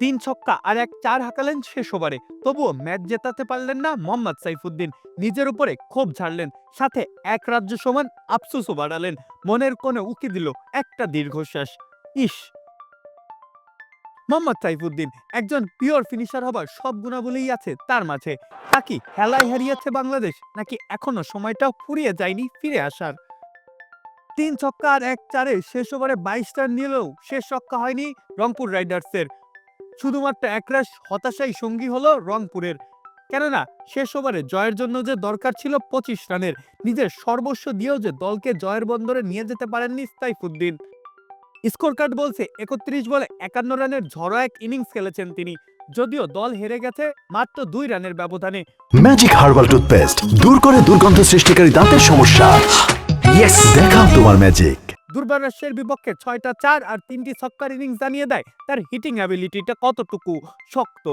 তিন ছক্কা আর এক চার হাঁকালেন শেষ ওভারে। তবুও ম্যাচ জেতাতে পারলেন না মোহাম্মদ সাইফুদ্দিন। নিজের উপরে ক্ষোভ ঝাড়লেন, সাথে এক রাজ্য সমান আফসোসও বাড়ালেন। মনের কোণে উকি দিল একটা দীর্ঘশ্বাস। ইস! মোহাম্মদ সাইফুদ্দিন একজন পিওর ফিনিশার হবার সব গুণাবলীই আছে তার মাঝে। তা কি খেলায় হারিয়েছে বাংলাদেশ, নাকি এখনও সময়টা ফুরিয়ে যায়নি ফিরে আসার? তিন ছক্কা আর এক চারে শেষ ওভারে বাইশ রান নিলেও শেষ ছক্কা হয়নি রংপুর রাইডার্সের। শুধুমাত্র একরাশ হতাশাই সঙ্গী হলো রংপুরের। কেননা, শেষ ওভারে জয়ের জন্য যে দরকার ছিল পঁচিশ রানের, নিজের সর্বস্ব দিয়েও যে দলকে জয়ের বন্দরে নিয়ে যেতে পারেননি সাইফুদ্দিন। স্কোর কার্ড বলছে একত্রিশ বলে একান্ন রানের ঝড়ো এক ইনিংস খেলেছেন তিনি। যদিও দল হেরে গেছে মাত্র দুই রানের ব্যবধানে। ম্যাজিক হার্বাল টুথপেস্ট দূর করে দুর্গন্ধ সৃষ্টিকারী দাঁতের সমস্যা। দেখাও তোমার ম্যাজিক দুর্বারাসের বিপক্ষে ছয়টা চার আর তিনটি ছক্কার ইনিংস জানিয়ে দেয় তার হিটিং অ্যাবিলিটিটা কতটুকু শক্ত।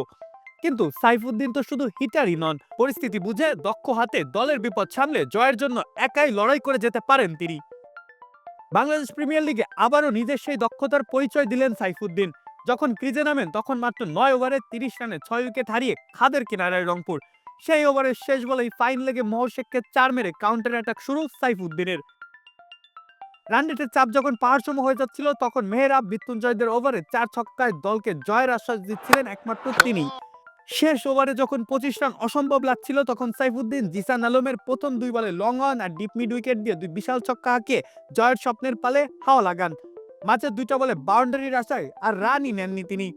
কিন্তু সাইফুদ্দিন তো শুধু হিটারই নন, পরিস্থিতি বুঝে দক্ষ হাতে দলের বিপদ সামলে জয়ের জন্য একাই লড়াই করে যেতে পারেন তিনি। বাংলাদেশ প্রিমিয়ার লিগে আবারও নিজের সেই দক্ষতার পরিচয় দিলেন সাইফুদ্দিন। যখন ক্রিজে নামেন, তখন মাত্র নয় ওভারে তিরিশ রানে ছয় উইকেট হারিয়ে খাদের কিনারায় রংপুর। সেই ওভারের শেষ বলেই ফাইন লেগে মহশেখকে চার মেরে কাউন্টার অ্যাটাক শুরু সাইফুদ্দিনের। রান রেটের চাপ যখন পাহাড়সম হয়ে যাচ্ছিল, তখন মেহরাব মৃত্যুঞ্জয়দের ওভারে চার ছক্কায় দলকে জয়ের আশ্বাস দিচ্ছিলেন একমাত্র তিনি শেষ ওভারে যখন পঁচিশ রান অসম্ভব লাগছিল, তখন সাইফুদ্দিন, জিসান আলমের প্রথম দুই বলে লং অন আর ডিপ মিড উইকেট দিয়ে দুই বিশাল ছক্কা হাঁকিয়ে জয়ের স্বপ্নের পালে হাওয়া লাগান। মাঝে দুইটা বলে বাউন্ডারির আশায় আর রানই নেননি তিনি।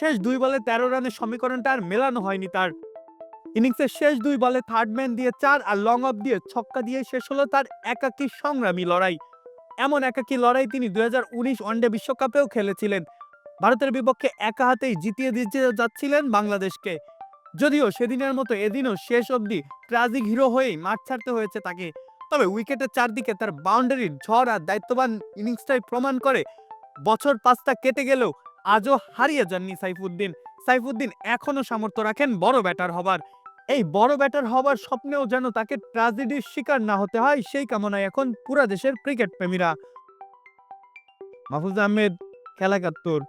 শেষ দুই বলে তেরো রানের সমীকরণটা আর মেলানো হয়নি তার। ইনিংসের শেষ দুই বলে থার্ড ম্যান দিয়ে চার আর লং অফ দিয়ে ছক্কা দিয়ে শেষ হলো তার একাকী সংগ্রামী লড়াই। এমন একাকী লড়াই তিনি দুই হাজার উনিশ ওয়ানডে বিশ্বকাপেও খেলেছিলেন। ভারতের বিপক্ষে একা হাতেই জিতিয়ে দিতে যাচ্ছিলেন বাংলাদেশকে। যদিও সেদিনের মতো এদিনও শেষ অবধি ট্রাজিক হিরো হয়েই মাঠ ছাড়তে হয়েছে তাকে। তবে উইকেটের চারদিকে তার বাউন্ডারির ঝড় আর দায়িত্ববান ইনিংসটাই প্রমাণ করে। বছর পাঁচটা কেটে গেলেও আজও হারিয়ে যাননি সাইফুদ্দিন। সাইফুদ্দিন এখনও সামর্থ্য রাখেন বড় ব্যাটার হবার। এই বড় ব্যাটার হবার স্বপ্নেও যেন তাকে ট্রাজেডির শিকার না হতে হয়, সেই কামনায় এখন পুরা দেশের ক্রিকেট প্রেমীরা। মাহফুজ আহমেদ খেলা একাত্তর